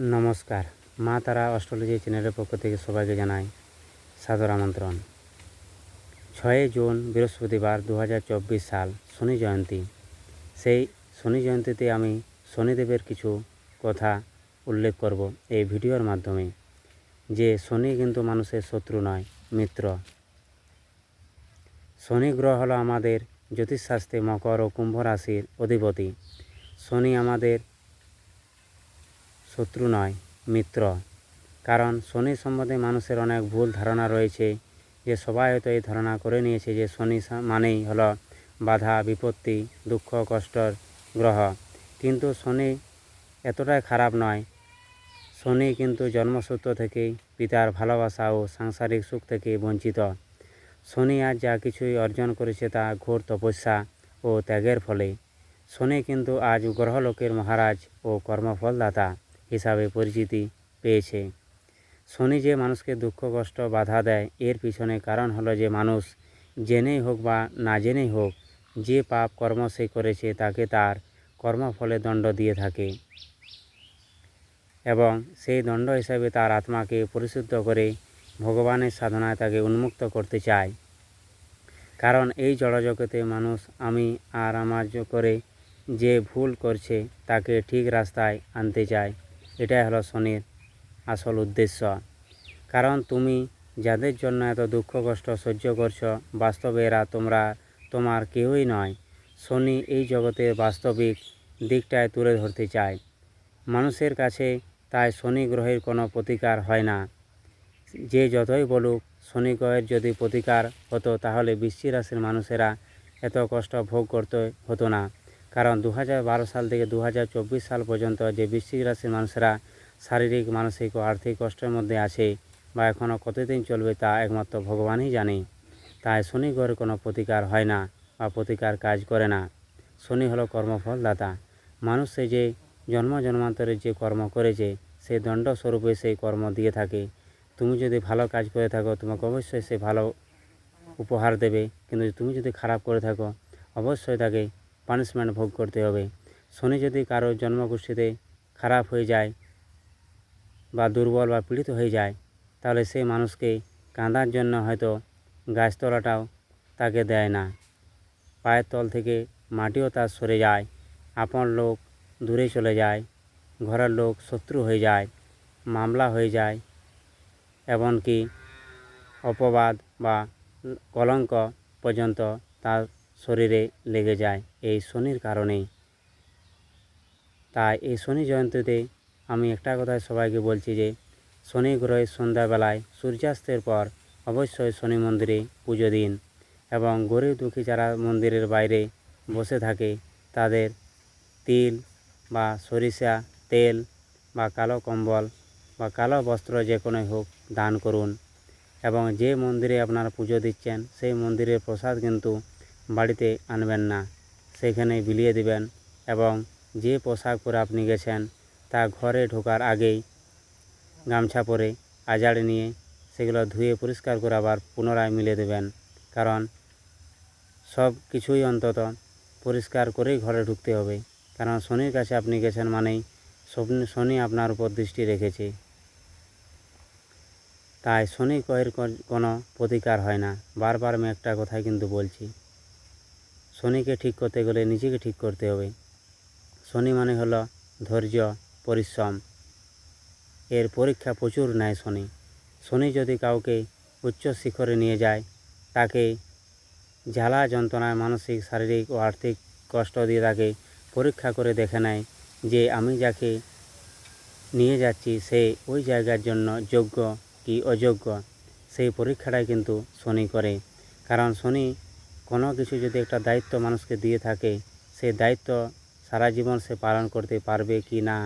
নমস্কার। মা তারা অস্ট্রোলজি চ্যানেলের পক্ষ থেকে সবাইকে জানাই সাদর আমন্ত্রণ। ছয়ই জুন, বৃহস্পতিবার দু হাজার চব্বিশ সাল শনি জয়ন্তী। সেই শনি জয়ন্তীতে আমি শনিদেবের কিছু কথা উল্লেখ করব এই ভিডিওর মাধ্যমে। যে শনি কিন্তু মানুষের শত্রু নয়, মিত্র। শনি গ্রহ হলো আমাদের জ্যোতিষশাস্ত্রে মকর ও কুম্ভ রাশির অধিপতি। শনি আমাদের শত্রু নয়, মিত্র। কারণ শনি সম্বন্ধে মানুষের অনেক ভুল ধারণা রয়েছে। যে সবাই হয়তো এই ধারণা করে নিয়েছে যে শনি মানেই হলো বাধা, বিপত্তি, দুঃখ কষ্টর গ্রহ। কিন্তু শনি এতটাই খারাপ নয়। শনি কিন্তু জন্মসূত্র থেকেই পিতার ভালোবাসা ও সাংসারিক সুখ থেকে বঞ্চিত। শনি আজ যা কিছুই অর্জন করেছে তা ঘোর তপস্যা ও ত্যাগের ফলে। শনি কিন্তু আজ গ্রহলোকের মহারাজ ও কর্মফলদাতা। হিসাবে পরিচিতি পেয়েছে। শনি যে মানুষকে দুঃখ, কষ্ট, বাধা দেয়, এর পিছনে কারণ হলো যে মানুষ জেনেই হোক বা না জেনেই হোক, যে পাপ কর্ম সে করেছে তাকে তার কর্মফলে দণ্ড দিয়ে থাকে। এবং সেই দণ্ড হিসাবে তার আত্মাকে পরিশুদ্ধ করে ভগবানের সাধনায় তাকে উন্মুক্ত করতে চায়। কারণ এই জড়জগতে মানুষ আমি আর আমার করে যে ভুল করছে তাকে ঠিক রাস্তায় আনতে চায়। এটাই হলো শনির আসল উদ্দেশ্য। কারণ তুমি যাদের জন্য এত দুঃখ, কষ্ট সহ্য করছ, বাস্তবে এরা তোমরা, তোমার কেউই নয়। শনি এই জগতের বাস্তবিক দিকটায় তুলে ধরতে চায়। মানুষের কাছে তাই শনি গ্রহের কোনো প্রতিকার হয় না। যে যতই বলুক, শনি গ্রহের যদি প্রতিকার হতো, তাহলে বৃশ্চিক রাশির মানুষেরা এত কষ্ট ভোগ করতে হতো না। কারণ দু সাল থেকে দু হাজার চব্বিশ সাল পর্যন্ত যে বৃশ্চিক রাশির মানুষেরা শারীরিক, মানসিক ও আর্থিক কষ্টের মধ্যে আছে বা এখনও কতদিন চলবে তা একমাত্র ভগবানই জানে। তাই শনি গ্রহের কোনো প্রতিকার হয় না বা প্রতিকার কাজ করে না। শনি হলো কর্মফলদাতা। মানুষ সে যে জন্ম জন্মান্তরে যে কর্ম করেছে সেই দণ্ডস্বরূপে সেই কর্ম দিয়ে থাকে। তুমি যদি ভালো কাজ করে থাকো, তোমাকে অবশ্যই সে ভালো উপহার দেবে। কিন্তু তুমি যদি খারাপ করে থাকো, অবশ্যই তাকে পানিশমেন্ট ভোগ করতে হবে। শনি যদি কারও জন্মগোষ্ঠীতে খারাপ হয়ে যায় বা দুর্বল বা পীড়িত হয়ে যায়, তাহলে সেই মানুষকে কাঁদার জন্য হয়তো গাছতলাটাও তাকে দেয় না। পায়ের তল থেকে মাটিও তার সরে যায়, আপন লোক দূরে চলে যায়, ঘরের লোক শত্রু হয়ে যায়, মামলা হয়ে যায়, এমনকি অপবাদ বা কলঙ্ক পর্যন্ত তার শরীরে লেগে যায় এই শনির কারণেই। তাই এই শনি জয়ন্তীতে আমি একটা কথাই সবাইকে বলছি যে, শনি গ্রহে সন্ধ্যাবেলায় সূর্যাস্তের পর অবশ্যই শনি মন্দিরে পুজো দিন এবং গরিব দুঃখী যারা মন্দিরের বাইরে বসে থাকে, তাদের তিল বা সরিষা, তেল বা কালো কম্বল বা কালো বস্ত্র যে কোনোই হোক দান করুন এবং যে মন্দিরে আপনারা পুজো দিচ্ছেন, সেই মন্দিরের প্রসাদ কিন্তু বাড়িতে আনবেন না। সেখানে বিলিয়ে দিবেন এবং যে পোশাক পরে আপনি গেছেন, তা ঘরে ঢোকার আগেই গামছা পরে আজাড় নিয়ে সেগুলো ধুয়ে পরিষ্কার করে আবার পুনরায় মিলে দেবেন। কারণ সব কিছুই অন্তত পরিষ্কার করেই ঘরে ঢুকতে হবে। কারণ শনির কাছে আপনি গেছেন মানেই শনি আপনার উপর দৃষ্টি রেখেছে। তাই শনি কয়ের কোনো প্রতিকার হয় না। বারবার আমি একটা কথাই কিন্তু বলছি। শনিকে ঠিক করতে গেলে নিজেকে ঠিক করতে হবে। শনি মানে হলো ধৈর্য, পরিশ্রম। এর পরীক্ষা প্রচুর নেয় শনি। শনি যদি কাউকে উচ্চ শিখরে নিয়ে যায়, তাকে জ্বালা যন্ত্রণায় মানসিক, শারীরিক ও আর্থিক কষ্ট দিয়ে তাকে পরীক্ষা করে দেখে নেয় যে, আমি যাকে নিয়ে যাচ্ছি, সে ওই জায়গার জন্য যোগ্য কি অযোগ্য? সেই পরীক্ষাটাই কিন্তু শনি করে। কারণ শনি কোনো কিছু যদি একটা দায়িত্ব মানুষকে দিয়ে থাকে সেই দায়িত্ব সারা জীবন সে পালন করতে পারবে কি না,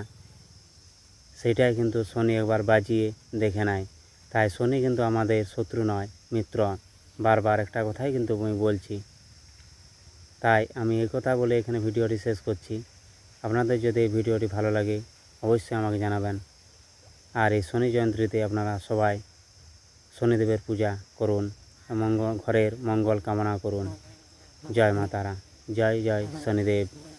সেটাই কিন্তু শনি একবার বাজিয়ে দেখে নেয়। তাই শনি কিন্তু আমাদের শত্রু নয়, মিত্র। বারবার একটা কথাই কিন্তু আমি বলছি। তাই আমি এই কথা বলে এখানে ভিডিওটি শেষ করছি। আপনাদের যদি এই ভিডিওটি ভালো লাগে, অবশ্যই আমাকে জানাবেন। আর এই শনি জয়ন্তীতে আপনারা সবাই শনিদেবের পূজা করুন। মঙ্গল ঘরের মঙ্গল কামনা করুন। জয় মা তারা। জয় জয় শনিদেব।